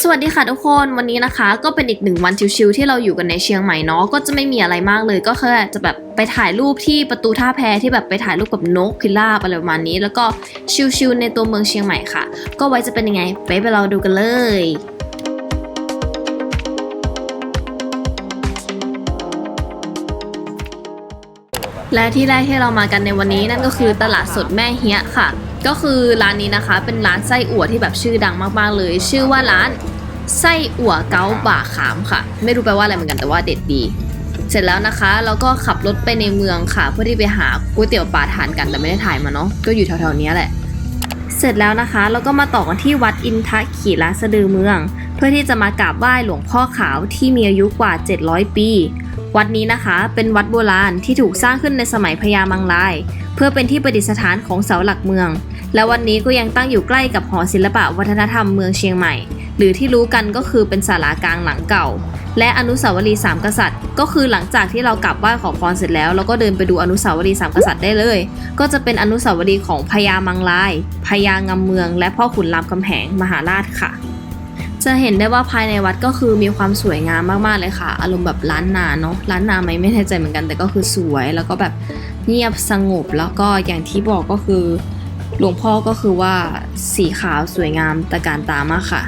สวัสดีค่ะทุกคนวันนี้นะคะ ก็เป็นอีกหนึ่งวันชิวๆที่เราอยู่กันในเชียงใหม่เนาะก็จะไม่มีอะไรมากเลย ก็แค่จะแบบไปถ่ายรูปที่ประตูท่าแพที่แบบไปถ่ายรูปกับนกพิราบอะไรประมาณนี้ แล้วก็ชิวๆในตัวเมืองเชียงใหม่ค่ะ ก็ไว้จะเป็นยังไงไปไปเราดูกันเลยและที่แรกที่เรามากันในวันนี้นั่นก็คือตลาดสดแม่เฮียค่ะ ก็คือร้านนี้นะคะ เป็นร้านไส้อั่วที่แบบชื่อดังมากๆเลย ชื่อว่าร้านไส้อั่วเกาบ่าขามค่ะ ไม่รู้แปลว่าอะไรเหมือนกันแต่ว่าเด็ดดี เสร็จแล้วนะคะเราก็ขับรถไปในเมืองค่ะ เพื่อที่ไปหาก๋วยเตี๋ยวปลาทานกันแต่ไม่ได้ถ่ายมาเนาะก็อยู่แถวๆเนี้ยแหละ เสร็จแล้วนะคะ เราก็มาต่อกันที่วัดอินทะขีราสะดือเมือง เพื่อที่จะมากราบไหว้หลวงพ่อขาวที่มีอายุกว่า 700 ปี วัดนี้นะคะ เป็นวัดโบราณที่ถูกสร้างขึ้นในสมัยพญามังลาย เพื่อเป็นที่ประดิษฐานของเสาหลักเมือง และวันนี้ก็ยังตั้งอยู่ใกล้กับหอศิลปะวัฒนธรรมเมืองเชียงใหม่ หรือที่รู้กันก็คือเป็นศาลากลางหลังเก่า และอนุสาวรีย์สามกษัตริย์ ก็คือหลังจากที่เรากลับไหว้ขอพรเสร็จแล้วเราก็เดินไปดูอนุสาวรีย์สามกษัตริย์ได้เลย ก็จะเป็นอนุสาวรีย์ของพญามังลายพญางำเมือง และพ่อขุนรามคำแหงมหาราชค่ะ จะเห็นได้ว่าภายในวัดก็คือมีความสวยงามมากๆเลยค่ะ อารมณ์แบบล้านนาเนาะล้านนาไหมไม่แน่ใจเหมือนกันแต่ก็คือสวยแล้วก็แบบ เงียบสงบแล้วก็อย่างที่บอกก็คือ หลวงพ่อก็คือว่าสีขาวสวยงามตะการตามากค่ะ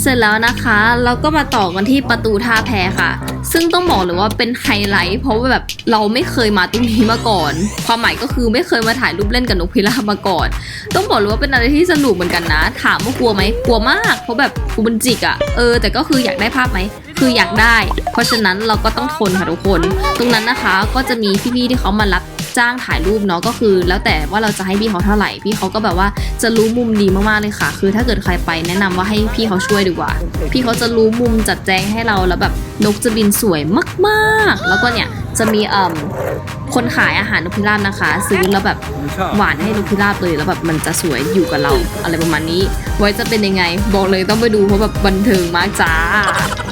เสร็จแล้วนะคะ เราก็มาต่อกันที่ประตูท่าแพค่ะ ซึ่งต้องบอกเลยว่าเป็นไฮไลท์เพราะว่าแบบเราไม่เคยมาตรงนี้มาก่อน ความหมายก็คือไม่เคยมาถ่ายรูปเล่นกับนกพิราบมาก่อน ต้องบอกเลยว่าเป็นอะไรที่สนุกเหมือนกันนะ ถามว่ากลัวไหมกลัวมาก เพราะแบบกูมันจิกอะเออแต่ก็คืออยากได้ภาพไหมคืออยากได้ เพราะฉะนั้นเราก็ต้องทนค่ะทุกคน ตรงนั้นนะคะก็จะมีพี่ๆที่เขามารับ จ้างถ่ายรูปเนาะก็คือ แล้วแต่ว่าเราจะให้พี่เขาเท่าไหร่พี่เขาก็แบบว่าจะรู้มุมดีมากๆเลยค่ะ คือถ้าเกิดใครไปแนะนำว่าให้พี่เขาช่วยดีกว่า พี่เขาจะรู้มุมจัดแจงให้เราแล้วแบบนกจะบินสวยมากๆ แล้วก็เนี่ยจะมีเอ่มคนขายอาหารนกพิราบนะคะ ซื้อแล้วแบบหวานให้นกพิราบเลยแล้วแบบมันจะสวยอยู่กับเราอะไรประมาณนี้ ไว้จะเป็นยังไง บอกเลยต้องไปดูเพราะแบบบันเทิงมากจ้าป้า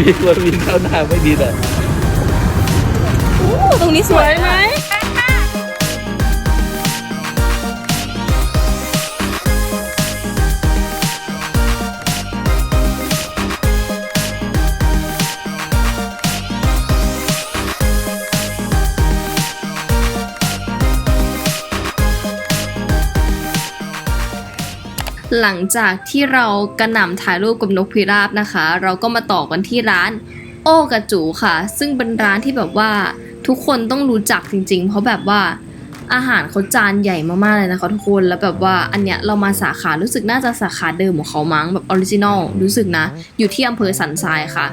มีคนวินเข้าหน้าไม่ดีแต่ตรงนี้สวยมาก หลังจากที่เรากระหน่ำถ่ายรูปกับนกพิราบนะคะ เราก็มาต่อกันที่ร้าน โอกระจูค่ะ ซึ่งเป็นร้านที่แบบว่าทุกคนต้องรู้จักจริง ๆ เพราะแบบว่าอาหารเขาจานใหญ่มากๆเลยนะคะทุกคนแล้วแบบว่าอันเนี้ยเรามาสาขารู้สึกน่าจะสาขาเดิมของเขามั้งแบบออริจินอลรู้สึกนะ อยู่ที่อำเภอสันทรายค่ะ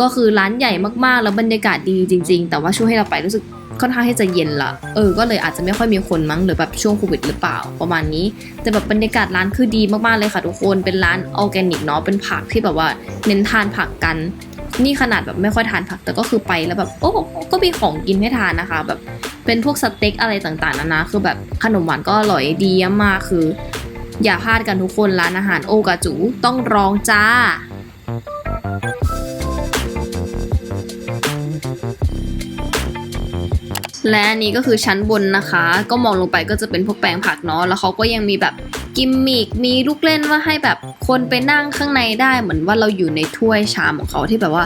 ก็คือร้านใหญ่มากๆ แล้วบรรยากาศดีจริง ๆ แต่ว่าช่วงให้เราไปรู้สึก ค่อนข้างที่จะเย็นละเออก็เลยอาจจะไม่ค่อยมีคนมั้งหรือแบบช่วงโควิดหรือเปล่าประมาณนี้ แต่แบบบรรยากาศร้านคือดีมากๆเลยค่ะทุกคนเป็นร้านออร์แกนิกเนาะเป็นผักที่แบบว่าเน้นทานผักกัน นี่ขนาดแบบไม่ค่อยทานผักแต่ก็คือไปแล้วแบบโอ้ก็มีของกินให้ทานนะคะ แบบเป็นพวกสเต็กอะไรต่างๆนานาคือแบบขนมหวานก็อร่อยดีมากคือ อย่าพลาดกันทุกคนร้านอาหารโอกาจูต้องลองจ้า และอันนี้ก็คือชั้นบนนะคะ ก็มองลงไปก็จะเป็นพวกแปลงผักเนาะ แล้วเขาก็ยังมีแบบกิมมิกมีลูกเล่นว่าให้แบบคนไปนั่งข้างในได้เหมือนว่าเราอยู่ในถ้วยชามของเขาที่แบบว่า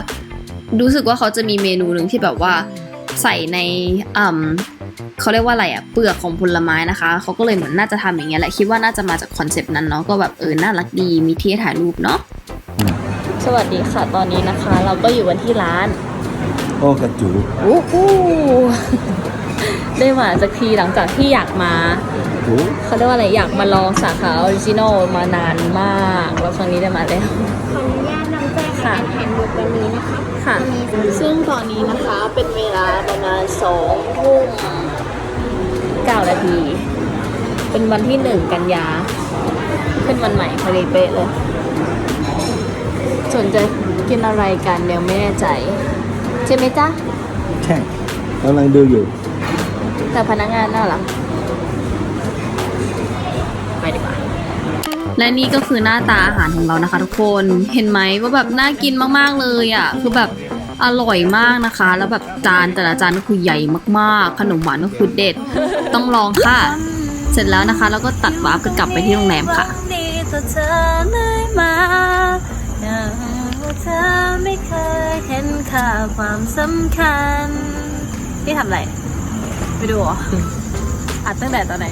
รู้สึกว่าเขาจะมีเมนูหนึ่งที่แบบว่าใส่ในอ่าเขาเรียกว่าอะไรอะเปลือกของผลไม้นะคะ เขาก็เลยเหมือนน่าจะทำอย่างเงี้ยแหละคิดว่าน่าจะมาจากคอนเซปต์นั้นเนาะก็แบบเออน่ารักดีมีที่ให้ถ่ายรูปเนาะสวัสดีค่ะตอนนี้นะคะ เราก็อยู่กันที่ร้าน โอ้กระจูโอ้โห ได้มาจากทีหลังจากที่อยากมาโอ้เขาเรียกว่าอะไรอยากมาลองสาขาออริจินอลมานานมากแล้วครั้งนี้ได้มาแล้วขออนุญาตนำแจ้งอาหารแห่งบทวันนี้นะคะค่ะซึ่งตอนนี้นะคะเป็นเวลาประมาณสองทุ่มเก้านาที เป็นวันที่หนึ่งกันยาเป็นวันใหม่พอดีเป๊ะเลยส่วนจะกินอะไรกันยังไม่แน่ใจ ใช่ไหมจ๊ะ ใช่กำลังดูอยู่ แต่พนักงานน่ารักไปดีกว่า และนี่ก็คือหน้าตาอาหารของเรานะคะทุกคนเห็นไหมว่าแบบน่ากินมากๆเลยอะคือแบบอร่อยมากนะคะ แล้วแบบจานแต่ละจานก็คือใหญ่มากๆ ขนมหวานก็คือเด็ด ต้องลองค่ะ เสร็จแล้วนะคะ แล้วก็ตัดวาร์ปกลับไปที่โรงแรมค่ะดีต่อเธอเลยมาอย่างว่าเธอไม่เคยเห็นค่าความสำคัญ พี่ทำอะไร ไปดูเหรออัดตั้งแต่ตอนไหน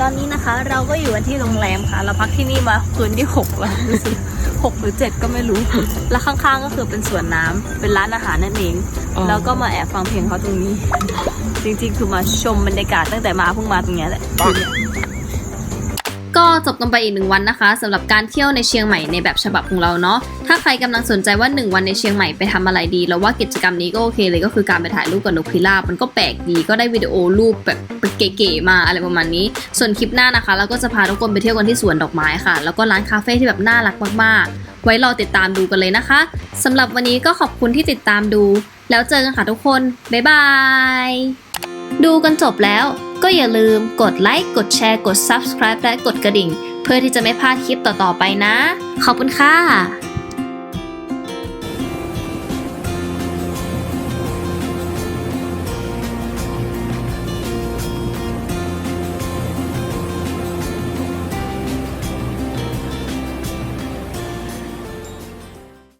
ตอนนี้นะคะ เราก็อยู่กันที่โรงแรมค่ะ เราพักที่นี่มาคืนที่หกแล้วรู้สึกหกหรือเจ็ดก็ไม่รู้ แล้วข้างๆก็คือเป็นสวนน้ำเป็นร้านอาหารนั่นเอง แล้วก็มาแอบฟังเพลงเขาตรงนี้ จริงๆ คือมาชมบรรยากาศตั้งแต่มาเพิ่งมาตรงเนี้ยแหละก็จบกันไปอีกหนึ่งวันนะคะสำหรับการเที่ยวในเชียงใหม่ในแบบฉบับของเราเนาะ ถ้าใครกำลังสนใจว่า 1 วันในเชียงใหม่ไปทำอะไรดี แล้วว่ากิจกรรมนี้ก็โอเคเลยก็คือการไปถ่ายรูปกับนกพิราบมันก็แปลกดีก็ได้วิดีโอรูปแบบเก๋ๆมาอะไรประมาณนี้ ส่วนคลิปหน้านะคะ เราก็จะพาทุกคนไปเที่ยวกันที่สวนดอกไม้ค่ะ แล้วก็ร้านคาเฟ่ที่แบบน่ารักมากๆ ไว้รอติดตามดูกันเลยนะคะสำหรับวันนี้ก็ขอบคุณที่ติดตามดู แล้วเจอกันค่ะทุกคน บ๊ายบาย ดูกันจบแล้วก็อย่าลืมกดไลค์ กดแชร์ กด subscribe และกดกระดิ่ง เพื่อที่จะไม่พลาดคลิปต่อๆไปนะ ขอบคุณค่ะ